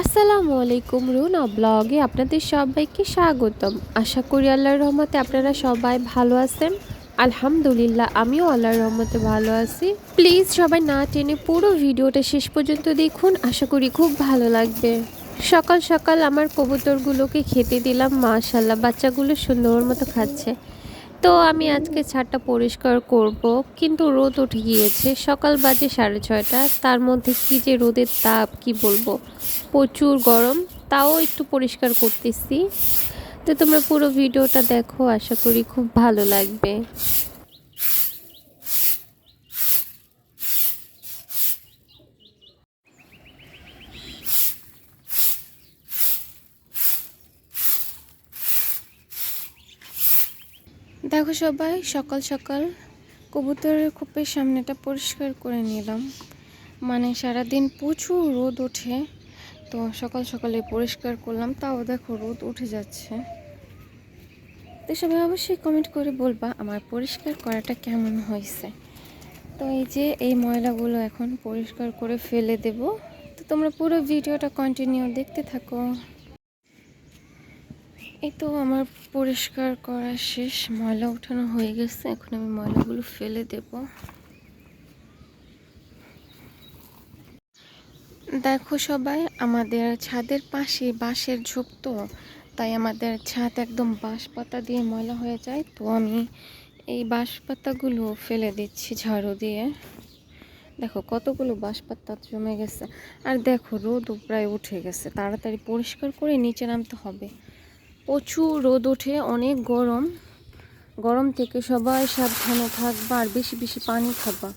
আসসালামু আলাইকুম রুনা ব্লগে আপনাদের সবাইকে স্বাগতম। আশা করি আল্লাহর রহমতে আপনারা সবাই ভালো আছেন। আলহামদুলিল্লাহ, আমিও আল্লাহর রহমতে ভালো আছি। প্লিজ সবাই না টেনে পুরো ভিডিওটা শেষ পর্যন্ত দেখুন, আশা করি খুব ভালো লাগবে। সকাল সকাল আমার কবুতরগুলোকে খেতে দিলাম মাশাল্লাহ বাচ্চাগুলো সুন্দর মতো খাচ্ছে। তো আমি আজকে ছাদটা পরিষ্কার করব, কিন্তু রোদ উঠে গিয়েছে। সকাল বাজে সাড়ে ছয়টা। তার মধ্যে কি যে রোদের তাপ, কি বলব? প্রচুর গরম, তাও একটু পরিষ্কার করতেছি। তো তোমরা পুরো ভিডিওটা দেখো, আশা করি খুব ভালো লাগবে। দেখো সবাই, সকাল সকাল কবুতরের খোপের সামনেটা পরিষ্কার করে নিলাম। মানে সারাদিন প্রচুর রোদ ওঠে, তো সকাল সকালে পরিষ্কার করলাম, তাও দেখো রোদ উঠে যাচ্ছে। তো সবাই অবশ্যই কমেন্ট করে বলবা আমার পরিষ্কার করাটা কেমন হয়েছে। তো এই যে এই ময়লাগুলো এখন পরিষ্কার করে ফেলে দেব। তো তোমরা পুরো ভিডিওটা কন্টিনিউ দেখতে থাকো। এই তো আমার পরিষ্কার করা শেষ। ময়লা উঠানো হয়ে গেছে। এখন আমি ময়লাগুলো ফেলে দেব। দেখো সবাই, আমাদের ছাদের পাশে বাঁশের ঝোপ তো, তাই আমাদের ছাদ একদম বাঁশ পাতা দিয়ে ময়লা হয়ে যায়। তো আমি এই বাঁশ পাতাগুলো ফেলে দিচ্ছি ঝাড়ু দিয়ে। দেখো কতগুলো বাঁশ পাতা জমে গেছে। আর দেখো রোদ প্রায় উঠে গেছে। তাড়াতাড়ি পরিষ্কার করে নিচে নামতে হবে। প্রচুর রোদ ওঠে, অনেক গরম। গরম থেকে সবাই সাবধানে থাকবা আর বেশি বেশি পানি খাবা,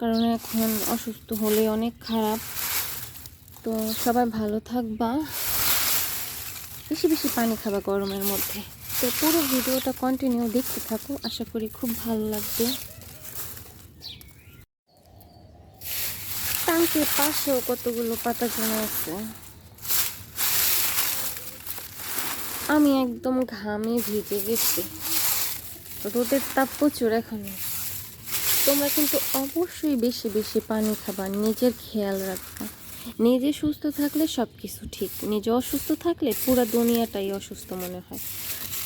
কারণ এখন অসুস্থ হলে অনেক খারাপ। তো সবাই ভালো থাকবা। বেশি বেশি পানি খাবা গরমের মধ্যে। তো পুরো ভিডিওটা কন্টিনিউ দেখতে থাকো, আশা করি খুব ভালো লাগবে। টাঙ্কির পাশেও কতগুলো পাতা জমে আছে? আমি একদম ঘামে ভিজে গেছি। রোদের তাপ প্রচুর এখন। তোমরা কিন্তু অবশ্যই বেশি বেশি পানি খাবা, নিজের খেয়াল রাখবা। নিজে সুস্থ থাকলে সব কিছু ঠিক, নিজে অসুস্থ থাকলে পুরো দুনিয়াটাই অসুস্থ মনে হয়।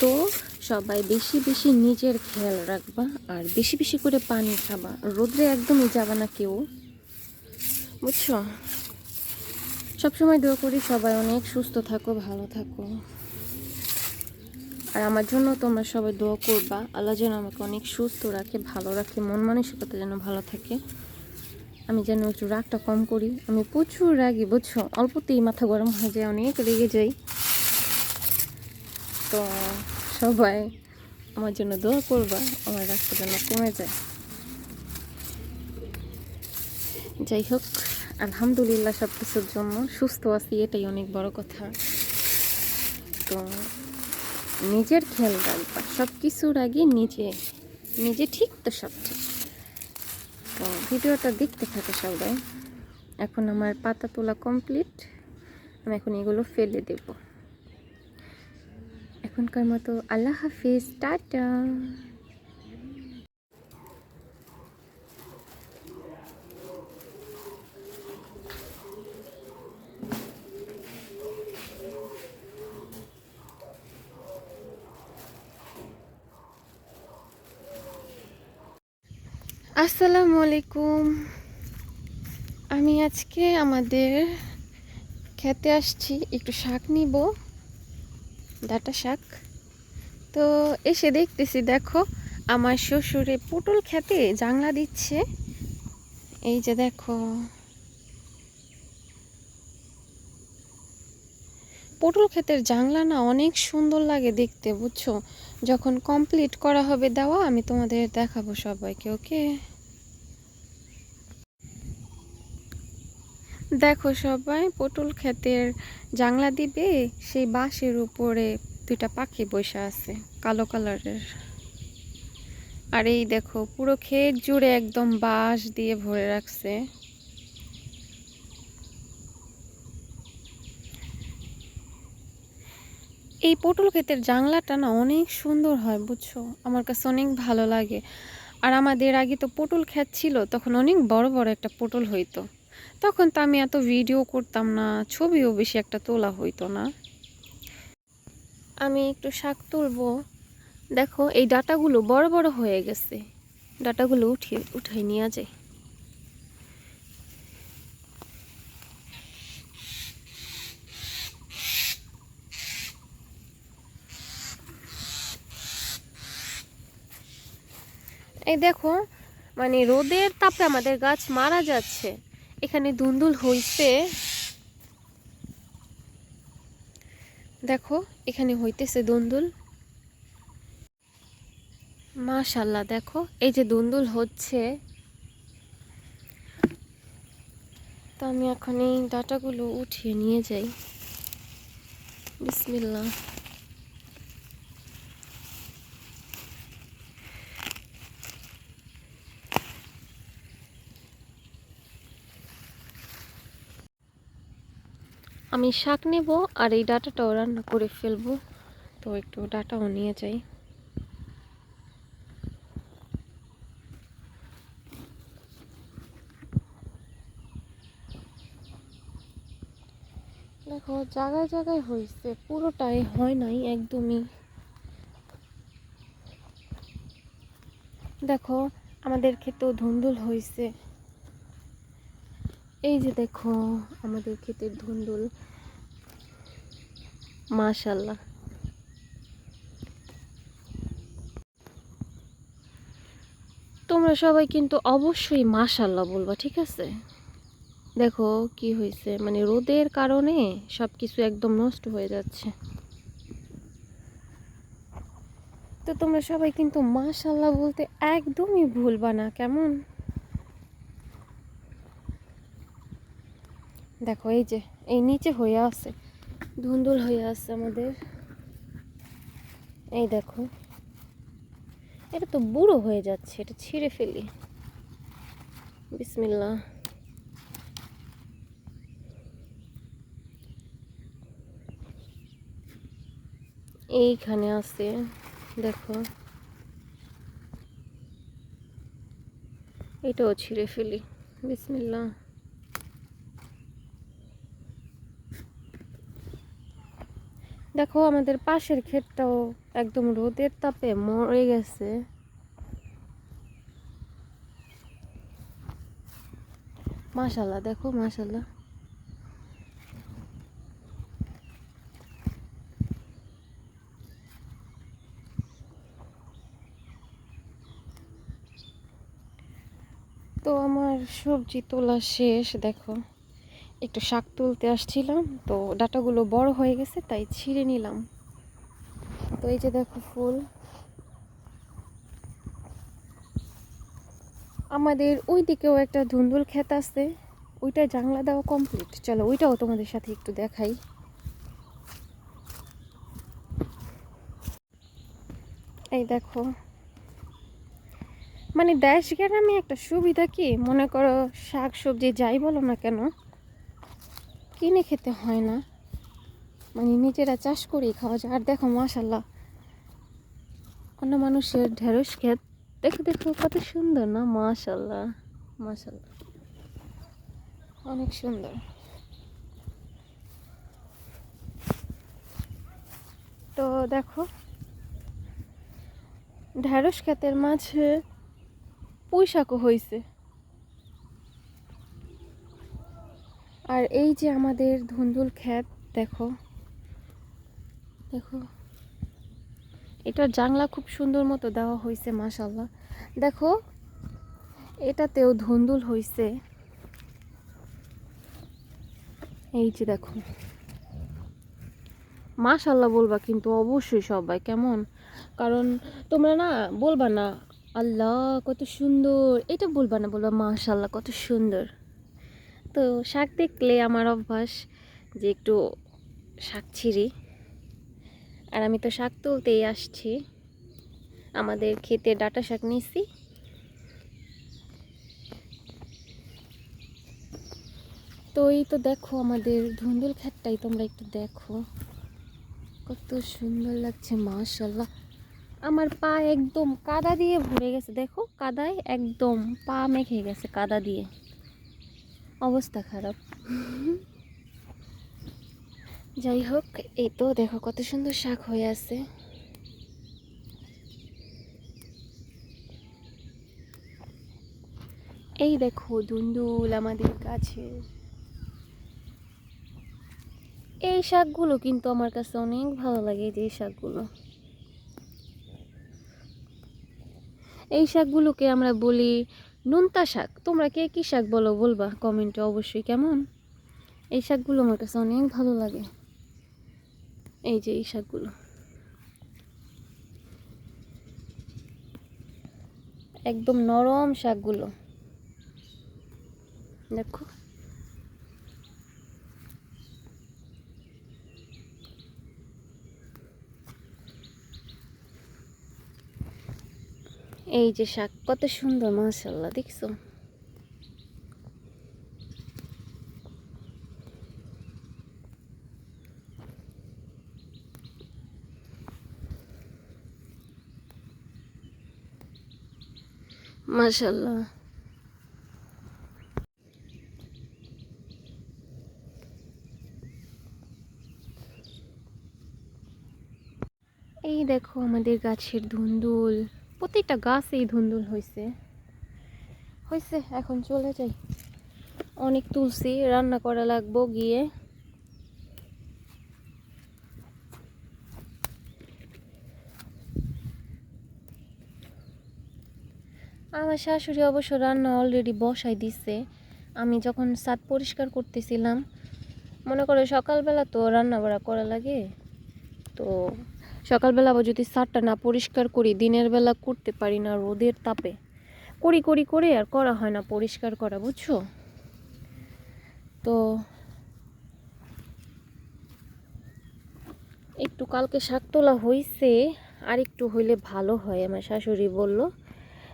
তো সবাই বেশি বেশি নিজের খেয়াল রাখবা আর বেশি বেশি করে পানি খাবা। রোদ্রে একদমই যাবা না কেউ। বুঝছ? সবসময় দোয়া করি সবাই অনেক সুস্থ থাকো, ভালো থাকো। আর আমার জন্য তোমরা সবাই দোয়া করবা। আল্লাহ যেন আমাকে অনেক সুস্থ রাখে, ভালো রাখে, মন মানসিকতা যেন ভালো থাকে। আমি যেন একটু রাগটা কম করি। আমি প্রচুর রাগি, বুঝছ? অল্পতেই মাথা গরম হয়ে যায়, অনেক রেগে যাই। তো সবাই আমার জন্য দোয়া করবা, আমার রাগটা যেন কমে যায়। যাই হোক, আলহামদুলিল্লাহ সব কিছুর জন্য সুস্থ আছি, এটাই অনেক বড় কথা। তো নিজের খেয়াল রাখবা। সব কিছুর আগে নিজে নিজে ঠিক তো সব ঠিক। তো ভিডিওটা দেখতে থাকে সবাই। এখন আমার পাতা তোলা কমপ্লিট আমি এখন এগুলো ফেলে দেব। এখনকার মতো আল্লাহ হাফিজ, টাটা। আসসালামু আলাইকুম। আমি আজকে আমাদের খেতে আসছি, একটু শাক নিব, ডাটা শাক। তো এসে দেখতেছি, দেখো, আমার শ্বশুরে পটল খেতে জাংলা দিচ্ছে। এই যে দেখো, পটল ক্ষেতের জাংলা না অনেক সুন্দর লাগে দেখতে, বুঝছ? যখন কমপ্লিট করা হবে দেওয়া, আমি তোমাদের দেখাবো সবাইকে ওকে দেখো সবাই, পটল ক্ষেতের জাংলা দিবে, সেই বাঁশের উপরে দুইটা পাখি বসে আছে, কালো কালারের। আর এই দেখো, পুরো ক্ষেত জুড়ে একদম বাঁশ দিয়ে ভরে রাখছে। এই পটল ক্ষেতের জাংলাটা না অনেক সুন্দর হয়, বুঝছ? আমার কাছে অনেক ভালো লাগে। আর আমাদের আগে তো পটল ক্ষেত ছিল, তখন অনেক বড় বড় একটা পটল হইতো। তখন তো আমি এত ভিডিও করতাম না, ছবিও বেশি একটা তোলা হইতো না। আমি একটু শাক তুলবো। দেখো, এই ডাটাগুলো বড় বড় হয়ে গেছে। ডাটাগুলো উঠিয়ে, উঠাই নিয়ে যায় এই দেখো মানে রোদের তাপে আমাদের গাছ মারা যাচ্ছে। এখানে দুন্দুল হইছে দেখো, এখানে হইতেছে দুন্দুল। মাশাল্লাহ দেখো, এই যে দুন্দুল হচ্ছে। তো আমি এখন এই ডাটাগুলো উঠিয়ে নিয়ে যাই। বিসমিল্লাহ। আমি শাক নেব আর এই ডাটাটাও রান্না করে ফেলব। তো একটু ডাটাও নিয়ে যাই। দেখো জায়গায় জায়গায় হয়েছে। পুরোটাই হয় নাই, একদমই। দেখো, আমাদের ক্ষেতেও ধুন্দুল হয়েছে। এই যে দেখো আমাদের ক্ষেতের ধুন্দুল। মাশাল্লাহ তোমরা সবাই কিন্তু অবশ্যই মাশাল্লাহ বলবা, ঠিক আছে? দেখো কি হয়েছে মানে রোদের কারণে সব কিছু একদম নষ্ট হয়ে যাচ্ছে। তো তোমরা সবাই কিন্তু মাশাল্লাহ বলতে একদমই ভুলবা না, কেমন? দেখো, এই যে, এই নিচে হয়ে আছে, ধুন্দুল হয়ে আছে আমাদের। এই দেখো, এটা তো বুড়ো হয়ে যাচ্ছে, এটা ছিঁড়ে ফেলি। বিসমিল্লা এইখানে আছে, দেখো। এটাও ছিঁড়ে ফেলি বিসমিল্লা দেখো আমাদের পাশের ক্ষেতটাও একদম রোদের তাপে মরে গেছে। মাশাল্লাহ দেখো মাশাল্লাহ তো আমার সবজি তোলা শেষ, দেখো। একটু শাক তুলতে আসছিলাম, তো ডাটাগুলো বড় হয়ে গেছে, তাই ছিঁড়ে নিলাম। তো এই যে দেখো ফুল। আমাদের ওই দিকেও একটা ধুন্দুল ক্ষেত আছে, ওইটা জাংলা দেওয়া কমপ্লিট চলো ওইটাও তোমাদের সাথে একটু দেখাই। এই দেখো। মানে দেশ গ্রামে একটা সুবিধা কি? মনে করো শাক সবজি যাই বলো না কেন কিনে খেতে হয় না। মানে নিজেরা চাষ করেই খাওয়া যায়। আর দেখো মাশাল্লাহ অন্য মানুষের ঢেঁড়স খেত দেখো দেখো, কত সুন্দর না? মাশাল্লাহ মাশাল্লাহ অনেক সুন্দর। তো দেখো, ঢেঁড়স ক্ষেতের মাঝে পুঁই শাকও হয়েছে আর এই যে আমাদের ধুন্দুল ক্ষেত দেখো। দেখো। এটার জাংলা খুব সুন্দর মতো দেওয়া হয়েছে মাশাল্লাহ দেখো, এটাতেও ধুন্দুল হয়েছে এই যে দেখো। মাশাল্লাহ বলবা কিন্তু অবশ্যই সবাই, কেমন? কারণ তোমরা না বলবা না, আল্লাহ, কত সুন্দর। এটা বলবা না, বলবা মাশাল্লাহ কত সুন্দর। তো শাক দেখলে আমার অভ্যাস যে একটু শাক ছিঁড়ি। আর আমি তো শাক তুলতেই আসছি। আমাদের খেতে ডাটা শাক নিছি। তো এই তো দেখো আমাদের ধুন্দুল ক্ষেতটাই, তোমরা একটু দেখো। কত সুন্দর লাগছে মাশাল্লাহ আমার পা একদম কাদা দিয়ে ভরে গেছে, দেখো, কাদায় একদম পা মেখে গেছে, কাদা দিয়ে। অবস্থা খারাপ। যাই হোক, এই তো দেখো কত সুন্দর শাক হয়ে আছে। এই দেখো দুন্দুল আমাদের কাছে। এই শাকগুলো কিন্তু আমার কাছে অনেক ভালো লাগে যে শাকগুলো। এই শাকগুলোকে আমরা বলি নোনতা শাক, তোমরা কে কী শাক বলো বলবা কমেন্টে অবশ্যই, কেমন? এই শাকগুলো আমার কাছে অনেক ভালো লাগে। এই যে এই শাকগুলো। একদম নরম শাকগুলো। দেখো। এই যে শাক কত সুন্দর মাশাল্লাহ দেখছ? মাশাল্লাহ এই দেখো আমাদের গাছের ধুন্দুল। প্রত্যেকটা গাছেই ধুন্দুল হয়েছে হয়েছে এখন চলে যাই। অনেক তুলসি, রান্না করা লাগবো গিয়ে। আমার শাশুড়ি অবশ্য রান্না অলরেডি বসাই দিছে। আমি যখন ছাদ পরিষ্কার করতেছিলাম, মনে করে সকালবেলা তো রান্না বাড়া করা লাগে। তো সকালবেলা আবার যদি ছাদটা না পরিষ্কার করি, দিনের বেলা করতে পারি না রোদের তাপে। করি করি, করে আর করা হয় না পরিষ্কার করা, বুঝছ? তো একটু কালকে শাক তোলা হয়েছে আর একটু হইলে ভালো হয়, আমার শাশুড়ি বলল।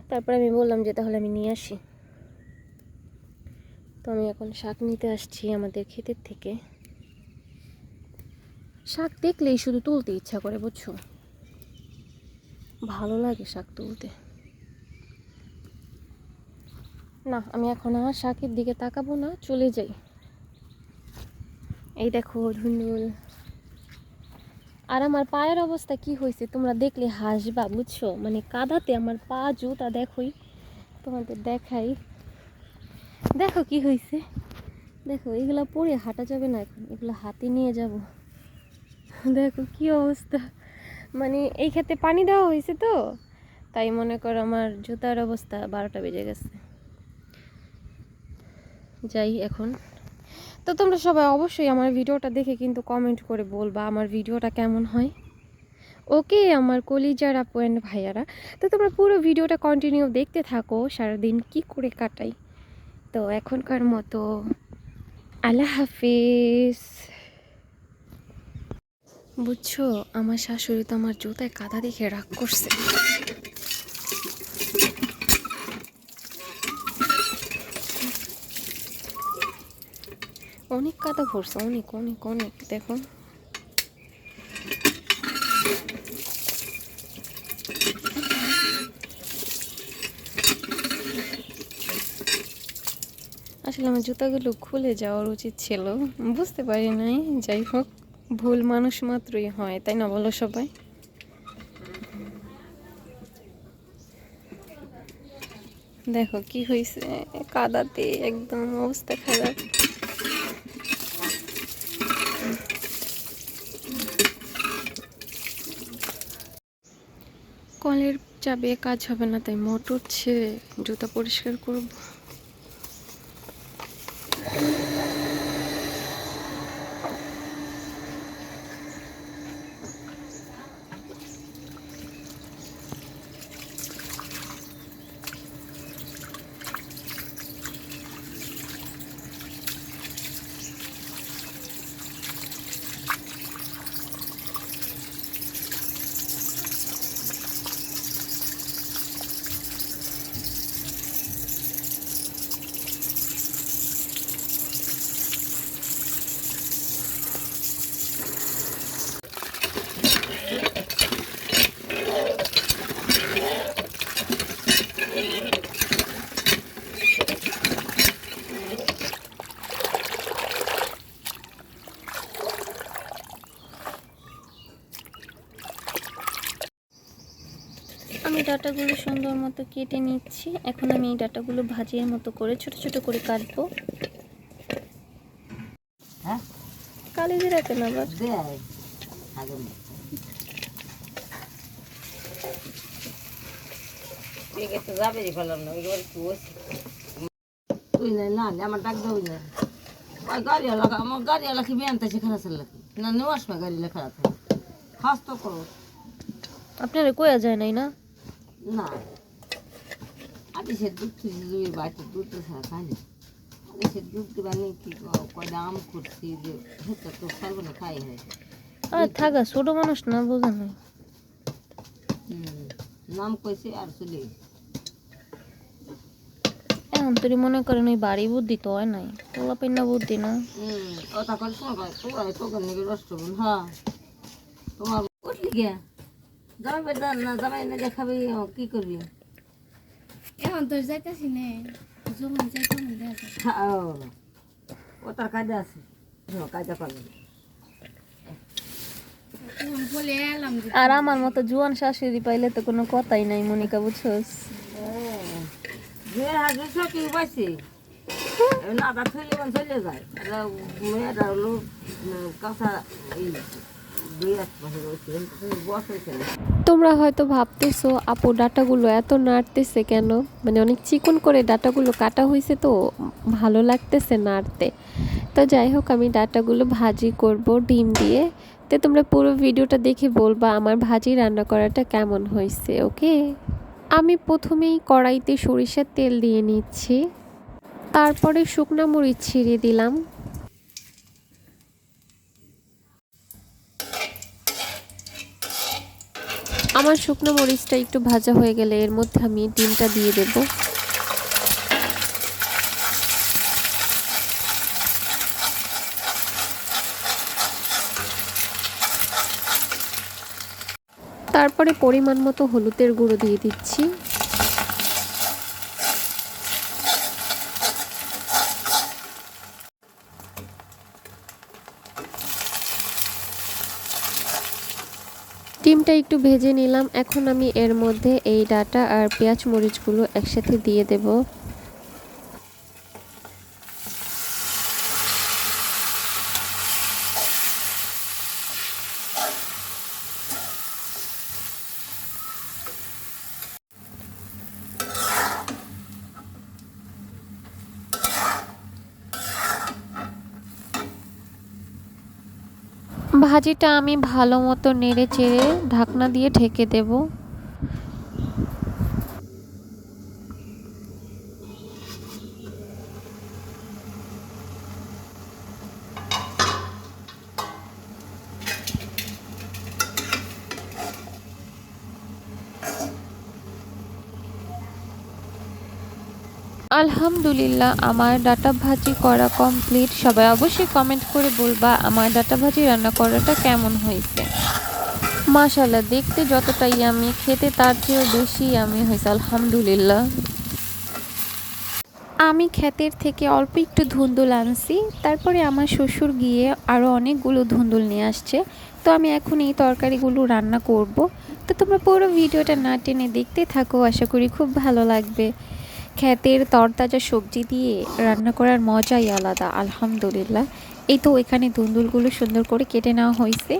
তারপর আমি বললাম যে তাহলে আমি নিয়ে আসি। তো আমি এখন শাক নিতে আসছি আমাদের ক্ষেতের থেকে। শাক দেখলেই শুধু তুলতে ইচ্ছা করে, বুঝছ? ভালো লাগে শাক তুলতে। না, আমি এখন আর শাকের দিকে তাকাবো না, চলে যাই। এই দেখো ধুন্দুল আর আমার পায়ের অবস্থা কি হয়েছে, তোমরা দেখলে হাসবা, বুঝছ? মানে কাদাতে আমার পা জুতা দেখোই, তোমাদের দেখাই। দেখো কি হয়েছে। দেখো, এগুলো পরে হাঁটা যাবে না এখন, এগুলো হাতে নিয়ে যাব। দেখো কি অবস্থা। মানে এই ক্ষেত্রে পানি দেওয়া হয়েছে তো, তাই মনে করো আমার জুতার অবস্থা বারোটা বেজে গেছে। যাই এখন। তো তোমরা সবাই অবশ্যই আমার ভিডিওটা দেখে কিন্তু কমেন্ট করে বলবা আমার ভিডিওটা কেমন হয়। ওকে, আমার কলিজার আপু অ্যান্ড ভাইয়ারা। তো তোমরা পুরো ভিডিওটা কন্টিনিউ দেখতে থাকো, সারাদিন কি করে কাটাই। তো এখনকার মতো আল্লাহ হাফিজ। বুঝছ, আমার শাশুড়ি তো আমার জুতায় কাদা দেখে রাগ করছে। অনেক কাদা ভরছে অনেক অনেক অনেক, দেখো। আসলে আমার জুতাগুলো খুলে যাওয়ার উচিত ছিল, বুঝতে পারি নাই, যাই হোক। ভুল মানুষ মাত্রই হয়, তাই না বলো সবাই? দেখো কি হয়েছে কাদাতে একদম অবস্থা খারাপ। কলের চাবে কাজ হবে না, তাই মোটর ছেড়ে জুতা পরিষ্কার করব। ডাটাগুলো সুন্দর মতো কেটে নিচ্ছি। এখন আমি এই ডাটাগুলো ভাজির মতো করে ছোট ছোট করে কাটবো। হ্যাঁ? কালি জিরা কেন আবার। আমার ডাক আমার গাড়ি এলাকি বিয়ে আনতেছে খারাপ এলাকি না নেওয়া আসবে গাড়ি লেখা আছে খাস তো করো। আপনারা কোয়া যায় নাই না? না। আদি সে দুধ তুই দুই বাড়িতে দুধ তো ছাড়া খাই না সে দুধ দিবা নেই কি কয়টা আম করছি যে সেটা তো খাইব না খাই হয়। আর থাকা ছোট মানুষ না বোঝা নাই। নাম কইছে আর চলে এখন তোর মনে করেন ওই বাড়ি বুদ্ধি তো হয় নাই পোলা পেন্না বুদ্ধি না। ও তা করে শোনো তোকে নাকি রষ্ট হ্যাঁ। তোমার উঠলি কে? জামাই না, জামাই না দেখাবি, ও কি করবি? এখন তোর যাইতেছি নে যখন যাই তখন দেখা হ্যাঁ, ও, তার কাজে আছে। কাজে আর আমার মতো জুয়ান শাশুড়ি পাইলে তো কোনো কথাই নাই মনিকা বুঝছস? যে হাজে না মানে চলে যায়। আর মেয়েটা হলো কাঁচা তোমরা হয়তো ভাবতেছো, আপু, ডাটাগুলো এত নাড়তেছে কেন? মানে অনেক চিকন করে ডাটাগুলো কাটা হয়েছে তো, ভালো লাগতেছে নাড়তে। তো যাই হোক, আমি ডাটাগুলো ভাজি করব ডিম দিয়ে। তো তোমরা পুরো ভিডিওটা দেখে বলবা আমার ভাজি রান্না করাটা কেমন হয়েছে ওকে? আমি প্রথমেই কড়াইতে সরিষার তেল দিয়ে নিচ্ছি। তারপরে শুকনো মরিচ ছিঁড়ে দিলাম। আমার শুকনো মরিচটা একটু ভাজা হয়ে গেলে এর মধ্যে আমি ডিমটা দিয়ে দেব। তারপরে পরিমাণ মতো হলুদের গুঁড়ো দিয়ে দিচ্ছি। ডিমটা একটু ভেজে নিলাম। এখন আমি এর মধ্যে এই ডাটা আর পেঁয়াজ মরিচগুলো একসাথে দিয়ে দেব। ভাজিটা আমি ভালো মতো নেড়ে চেড়ে ঢাকনা দিয়ে ঢেকে দেব। আলহামদুলিল্লাহ, আমার ডাটা ভাজি করা কমপ্লিট সবাই অবশ্যই কমেন্ট করে বলবা আমার ডাটা ভাজি রান্না করাটা কেমন হয়েছে। মাশাল্লাহ দেখতে যতটাই আমি খেতে তার চেয়েও বেশি আমি হয়েছে, আলহামদুলিল্লাহ। আমি ক্ষেতের থেকে অল্প একটু ধুন্দুল আনছি, তারপরে আমার শ্বশুর গিয়ে আরও অনেকগুলো ধুন্দুল নিয়ে আসছে। তো আমি এখন এই তরকারিগুলো রান্না করব। তো তোমরা পুরো ভিডিওটা না টেনে দেখতে থাকো, আশা করি খুব ভালো লাগবে। ক্ষেতের তরতাজা সবজি দিয়ে রান্না করার মজাই আলাদা, আলহামদুলিল্লাহ। এই তো এখানে দুন্দুলগুলো সুন্দর করে কেটে নেওয়া হয়েছে।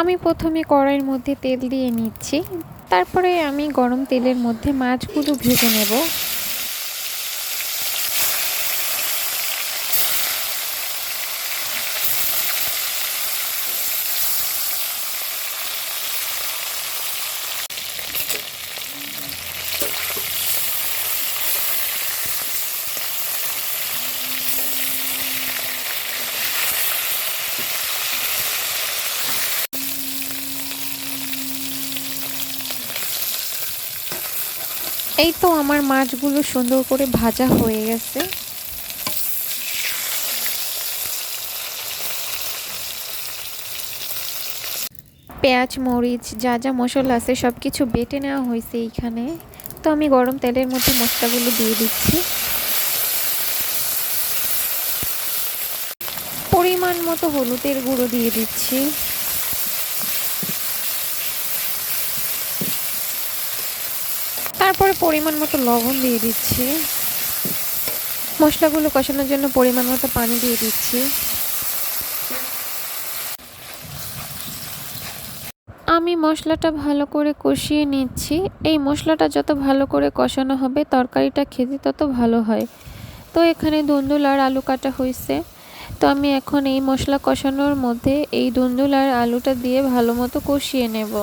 আমি প্রথমে কড়াইয়ের মধ্যে তেল দিয়ে নিচ্ছি। তারপরে আমি গরম তেলের মধ্যে মাছগুলো ভেজে নেব। এই তো আমার মাছগুলো সুন্দর করে ভাজা হয়ে গেছে। পেঁয়াজ, মরিচ, যা যা মশলা আছে সব কিছু বেটে নেওয়া হয়েছে এইখানে। তো আমি গরম তেলের মধ্যে মশলাগুলো দিয়ে দিচ্ছি। পরিমাণ মতো হলুদের গুঁড়ো দিয়ে দিচ্ছি। তারপরে পরিমাণ মতো লবণ দিয়ে দিচ্ছি। মশলাগুলো কষানোর জন্য পরিমাণ মতো পানি দিয়ে দিচ্ছি। আমি মশলাটা ভালো করে কষিয়ে নিচ্ছি। এই মশলাটা যত ভালো করে কষানো হবে, তরকারিটা খেতে তত ভালো হয়। তো এখানে দুন্দুল আর আলু কাটা হয়েছে তো আমি এখন এই মশলা কষানোর মধ্যে এই দুন্দুল আর আলুটা দিয়ে ভালো মতো কষিয়ে নেব।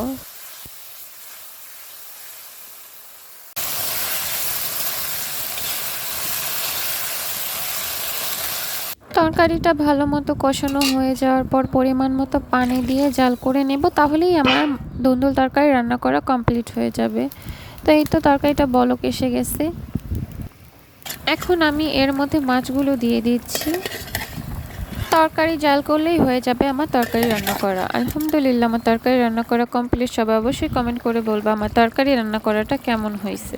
তরকারিটা ভালো মতো কষানো হয়ে যাওয়ার পর পরিমাণ মতো পানি দিয়ে জাল করে নেব, তাহলেই আমার দুন্দুল তরকারি রান্না করা কমপ্লিট হয়ে যাবে। তো এই তো তরকারিটা বলক এসে গেছে। এখন আমি এর মধ্যে মাছগুলো দিয়ে দিচ্ছি। তরকারি জাল করলেই হয়ে যাবে আমার তরকারি রান্না করা। আলহামদুলিল্লাহ, আমার তরকারি রান্না করা কমপ্লিট। সবাই অবশ্যই কমেন্ট করে বলব আমার তরকারি রান্না করাটা কেমন হয়েছে।